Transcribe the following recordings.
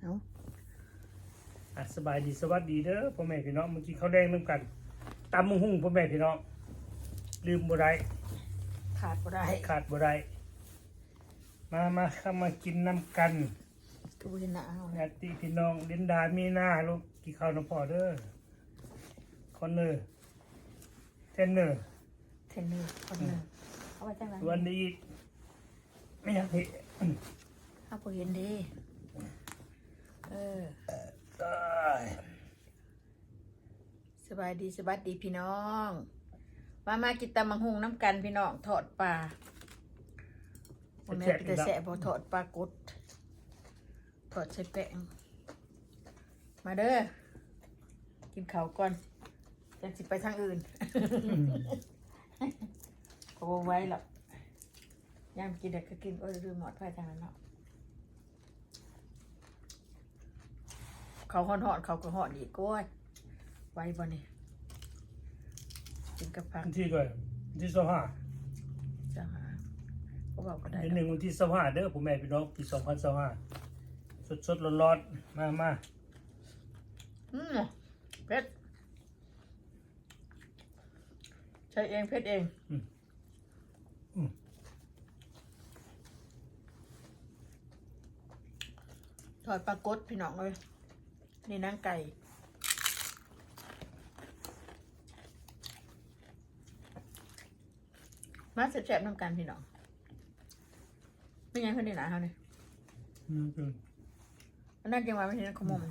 เอาอะสบายดีสวัสดีเด้อพ่อแม่พี่น้องเมื่อกี้เขาวแดงน้ำกันตำมงหุ่งพ่อแม่พี่น้องลืมบ่ได้ขาดบ่ได้ขาดบ่ได้มามาเข้ามากินน้ำกันกูเห็นหน้าเอาญาติพี่น้องเดินดามีหน้าลูกกี่ข้าวน้ำพอเด้อคอนเนอร์เทนเนอร์เทนเนอร์คนหนึงเอาไว้จังไรวันนี้ไม่อยากเห็นเอาบ่เห็นเดี เออตายสบายดีสวัสดีพี่น้อง มามากินตำมังหุงน้ำกันพี่น้องทอดปลาวันนี้เป็นแต่แสะบ่ทอดปลากดทอดใส่แป้งมาเด้อกินข้าวก่อนจังสิไปทางอื่นก็บ่ไหว้หรอกย่ามกินเด็กก็กินโอ้ยดูหมอดไฟทางนั้นเนาะ เขาหอนหอนๆเขาก็หอนอีกโอ้ยไว้บ่นี่กินกับผักวันที่ก่อนวันที่สองห้าจะหาก็บอกก็ได้เดือนหนึ่งวันที่สองห้าเด้อพ่อแม่พี่น้องปีสองพันสองห้าสดสดร้อนร้อนๆมามาอืมเพชรใช้เองเพชรเองอืมอืมถอดปลากดพี่น้องเลย นี่นางไก่ มาแซ่บๆน้ำกันพี่น้องไม่ยังขึ้นได้หนาเขาเนี่ยอืมอืมอันนั่นจังหวะไม่ใช่นักขโมย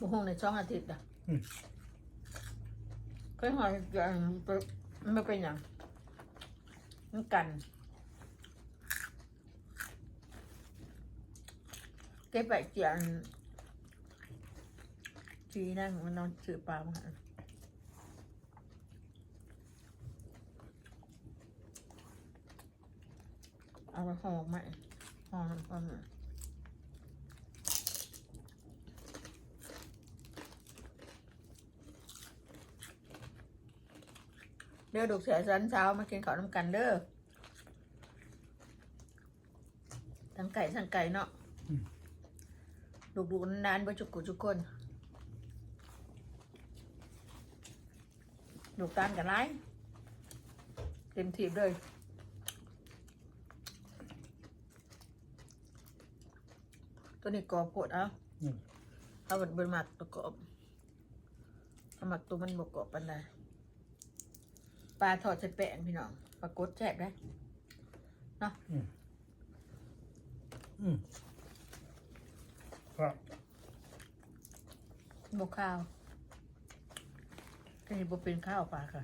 บุหงในช่องอาทิตย์อะอืม เคยหอยอย่างมันไม่เป็นอย่างมันกัน เก็บไปเจียนทีนั่งมันนอนถือปลามาหาเอาไปห่อไหมห่อน้ำปลาหมึก เด้อดูกเสียสันเช้ามากินข้าวน้ำกันเด้อทั้งไก่ทั้งไก่เนาะดูดูนานๆไปจุกกุจุกคนดูตามกันไรเต็มทีบเลยตัวนี้กรอบโพดเอาอืมเอาบนบนหมักตัวกรอบเอาหมักตัวมันบกกรอบปันใด ปลาทอดใส่แป้งพี่น้องปลากดแซ่บได้อืมอืมครับบกข้าวอันนี้บเป็นข้าวปลาค่ะ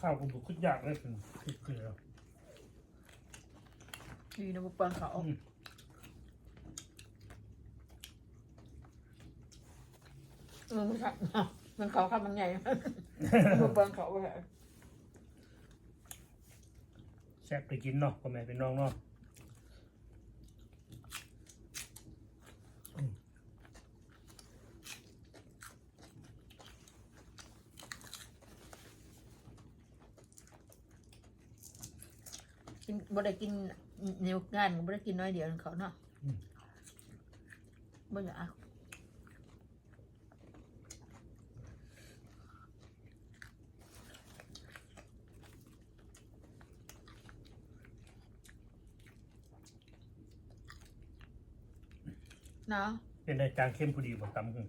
ข้าวผมบุกขึ้นยากเลยเป็นคือเกลือ ดีนะบุปังเขาอืมมันไม่ใช่มันเขาข้าวมันใหญ่ บุปังเขาไปแซ่บไปกินเนาะพ่อแม่เป็นน้องเนาะอืมกินบ่ได้กินเนียวงานบ่ได้กินน้อยเดียวของเขาเนาะบ่อยากเอาหนาวเป็นในจางเข้มพอดีหมดตำคือ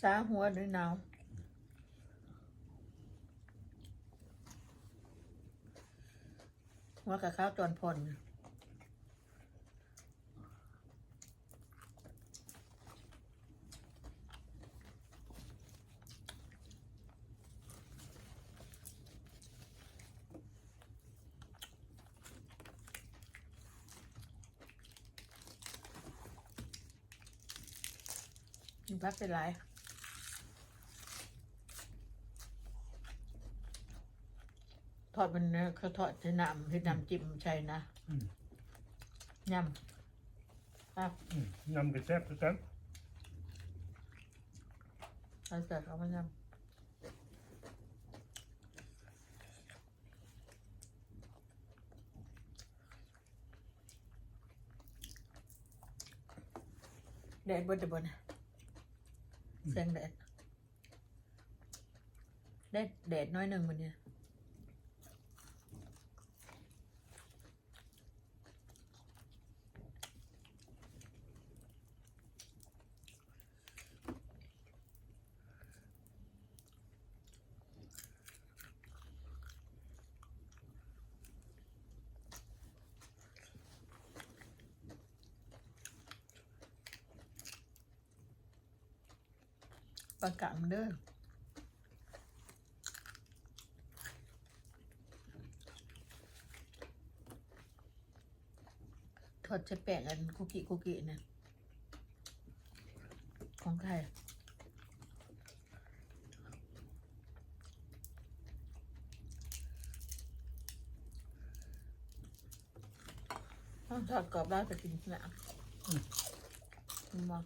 สาหัวด้วยหนาว ว่ากับข้าวจนพลกินพักเป็นไร ทอดมันเนื้อเขาทอดใช้น้ำที่น้ำจิ้มใช่นะอืม ยำครับอืมยำกระแซ่บกระแซ่บเราจะเอามายำแดดบนจะบนนะแสงแดดแดดแดดน้อยหนึ่งมันเนี่ย ประกาศมันเด้อทอดจะแปะกันคุกกี้คุกกี้นะของใครต้องทอดกรอบได้แต่กินหนาอืมมา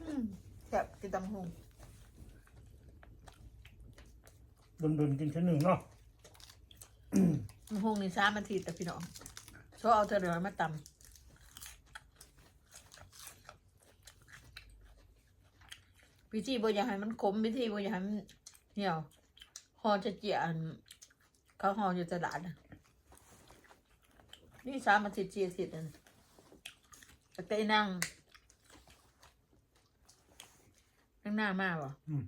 อืม แบบกินตำหงดนๆกินชั้นหนึ่งเนาะตำหงนี่สามนาทีแต่พี่น้องชอบเอาเธอเดี๋ยวมาตำวิธีบอยากให้มันขมวิธีบอยากให้มันเหี่ยวหอจะเจียนเขาหออยู่ตลาดน่ะนี่สามอาทิตย์เจียสิทธิ์นั่นแต่ไอ้นั่ง นั่งหน้ามากวะอืม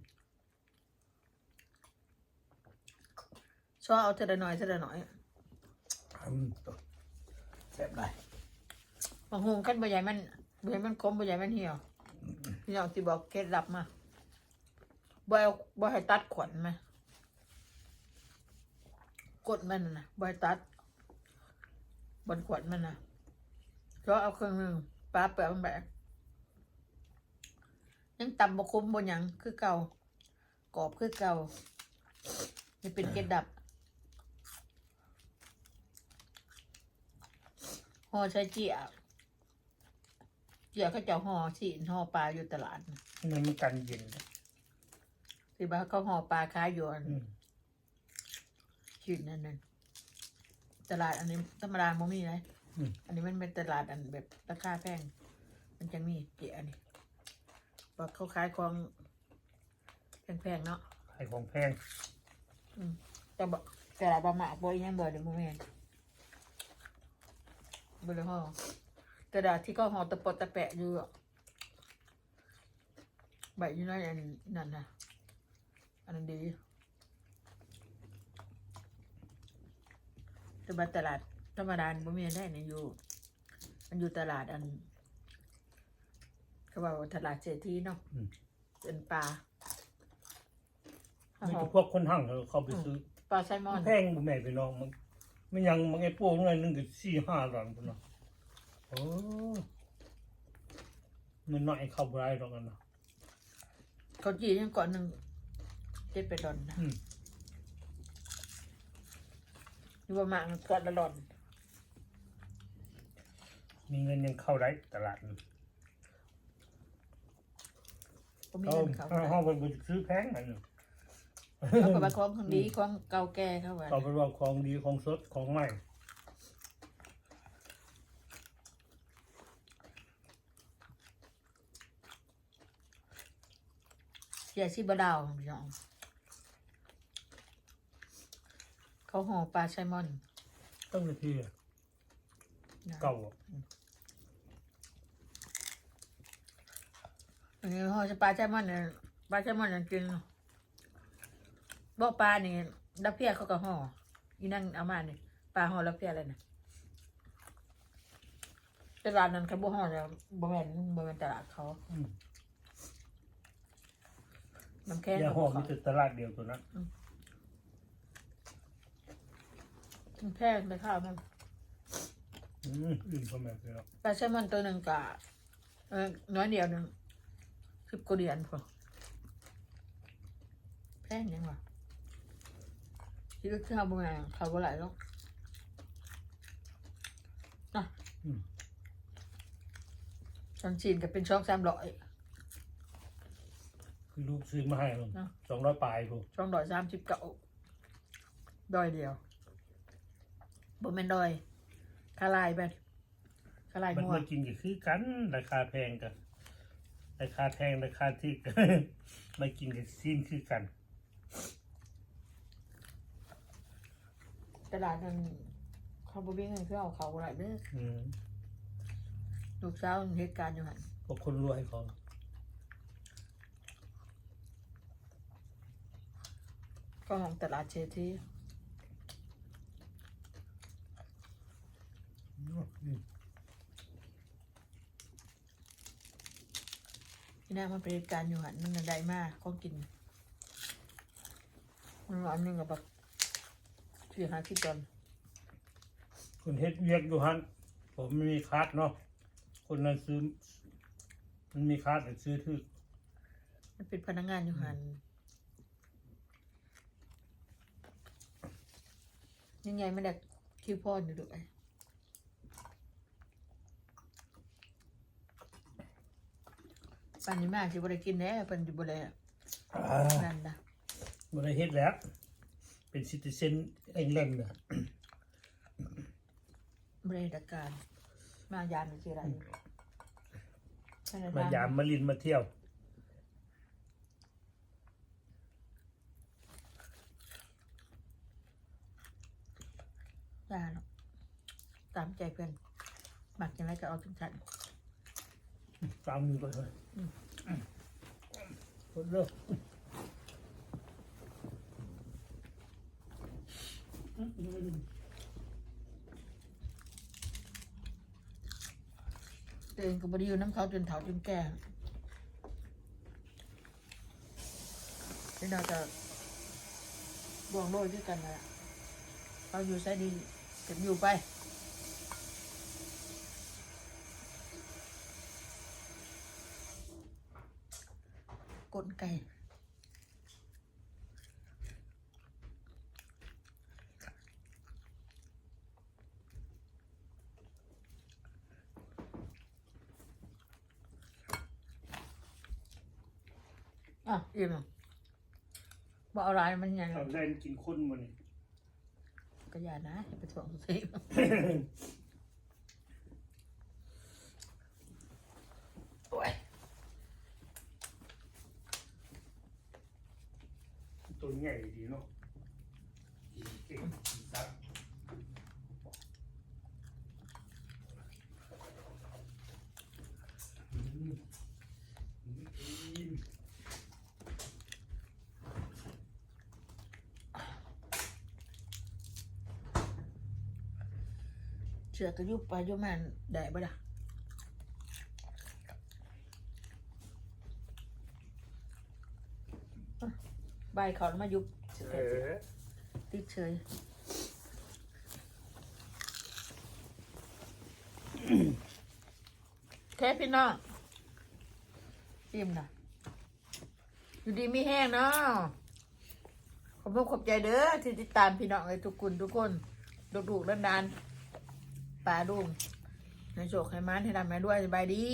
ชอบเอาเธอเดี๋ยวหน่อยเธอเดี๋ยวหน่อยอืมแซ่บได้บางหงกันบ่ใหญ่มันบ่ใหญ่มันคมบ่ใหญ่มันเหี่ยวพี่น้องที่บอกเคล็ดลับมาบ่เอาบ่ให้ตัดขวัญมากดมันน่ะนะบ่ให้ตัดบนขวัญมันนะก็เอาเครื่องหนึงปลาเปลือกมันแบบ ยังตำบ่คมบ่หยังคือเก่ากรอบคือเก่านี่เป็นเคล็ดลับห่อใช้เจียเจียเขาเจ้าห่อสีนห่อปลาอยู่ตลาดน่ะนี่มันกันเย็นที่บ้านเขาห่อปลาขายอยู่อันอืมชิ้นนั่นนั่นตลาดอันนี้ธรรมดาไม่มีเลยอืมอันนี้มันเป็นตลาดอันแบบราคาแพงมันจะมีเกี่ยอัน นี้บอกเขาขายของแพงๆเนาะไข่ของแพงอืมแต่บอกตลาดบะหมากบ่อีหยังบ่เดี๋ยวมึงเห็นบ่เลยห่อกระดาษที่เขาห่อตะปดตะแปะอยู่อะใบอยู่นั่นอันนั่นนะอันนั้นดีแต่ว่าตลาดธรรมดาบ่มีได้นะอยู่ มันอยู่ตลาดอัน เขาบอกว่าตลาดเศรษฐีเนาะอืม เป็นปลานี่ก็พวกคนหั่งเขาไปซื้อปลาไซมอนแพงบ่แม่พี่น้องมันมันยังมันไอ้โป้งอะไรนึงก็สี่ห้าหลังพุ่นเนาะโอ้มันน้อยเข้าบ่ได้ดอกนั่นน่ะเขาจีนยังก่อนหนึ่งเจ็ดไปดอนนะอืม อยู่ประมาณก่อนละดอนมีเงินยังเข้าได้ตลาดนี่ ก็มีเขาเงินเขาเขาไปบ่ซื้อแพงอันนึงเขาก็มาของของดีของเก่าแก่เขาว่าเขาไปว่าของดีของสดของใหม่เสียชีบดาวพี่น้องเขาห่อปลาไซมอนตั้งแต่ที่นะเก่าอะ อันนี้ห่อจะปลาไซมอนเนี่ยปลาไซมอนจริงๆบ่ปลานี่ดับเพียเขาก็ห่ออีนั่งเอามานี่ปลาห่อดับเพียอะไรนะตลาดนั้นเขาบ่ห่อแล้วบ่แม่นบ่แม่นตลาดเขาอืม น้ำแข็งยาเขาหอบ่มมีเขาแต่ตลาดเดียวตัวนั้นมันแพงไปข้าวมัน อืมอิ่มพ่อแม่พี่น้องปลาแซลมอนตัวหนึ่งกะเออน้อยเดียวหนึ่ง สิบกว่าเหรียญพอแพงยังวะที่ก็ข้าวบางอย่างข้าวบ่ไหลหรอกนะตอนจีนก็เป็นช่องสามร้อย คือลูกซื้อมาให้ผมเนาะสองร้อยปลายผมช่องร้อยสามสิบเก้าดอยเดียวบ่แม่นดอยคาลายไปคาลายมันงัวมากินก็คือกันราคาแพงกัน ราคาแพงราคาที่มากินกับสิ้นคือกัน ตลาดนั้นเขาบ่มีเงินคือเอาเขาบ่ไหลเด้ออืมลูกสาวเหตุการณ์อยู่หั่นพวกคนรวยเขาก็ของตลาดเชทีอื ที่นั่นมันเป็นเหตุการณ์อยู่หั่นมันน่ะได้มากของกินมันร้อนหนึงกับแบบสี่ห้าที่จนคนเฮ็ดเวียกอยู่ฮันผมไม่มีคัดเนาะคนนั้นซื้อมันมีคัดแต่ซื้อถือมันเป็นพนักงานอยู่หั่นยังไงไม่ได้คิวพอนอยู่ด้วย ปันนี้มากที่บริกินแน่ปันที่บริอ่านั่นนะบ่ได้เฮ็ดแล้ว เป็นซิติเซนเองแลนด์เนี่ยบริดักการ มายามคืออะไรใช่ไหมายามมาลินมาเที่ยวยาเนาะตามใจเพื่อนหมักยังไงก็เอาถึงฉัน ตามมือไปเลยเลิกเตัวเองก็บบริอยู่น้ำเขาจนเถาจนแก่ที่เราจะดวงโรยด้วยกันนะเราอยู่ใช้ดีเก็บอยู่ไป กลไก อะอิ่มบอกอะไรมันยังตอนแรกกินคนมัน ก็อย่านะไปถ่วงสิ โอ้ย ตัวใหญ่ดีเนาะเก่งสักอืมอืม เชือกก็ยุบไปยุบมาได้บ่ล่ะอะใบเขาแล้วมายุบเออติดเฉยแค่พี่น้องอิ่มนะอยู่ดีไม่แห้งเนาะขอบคุณขอบใจเด้อที่ติดตามพี่น้องเลยทุกคนทุกคนลูกๆดานๆป่าดุงให้โชคให้มันให้ดำให้ด้วยสบายดี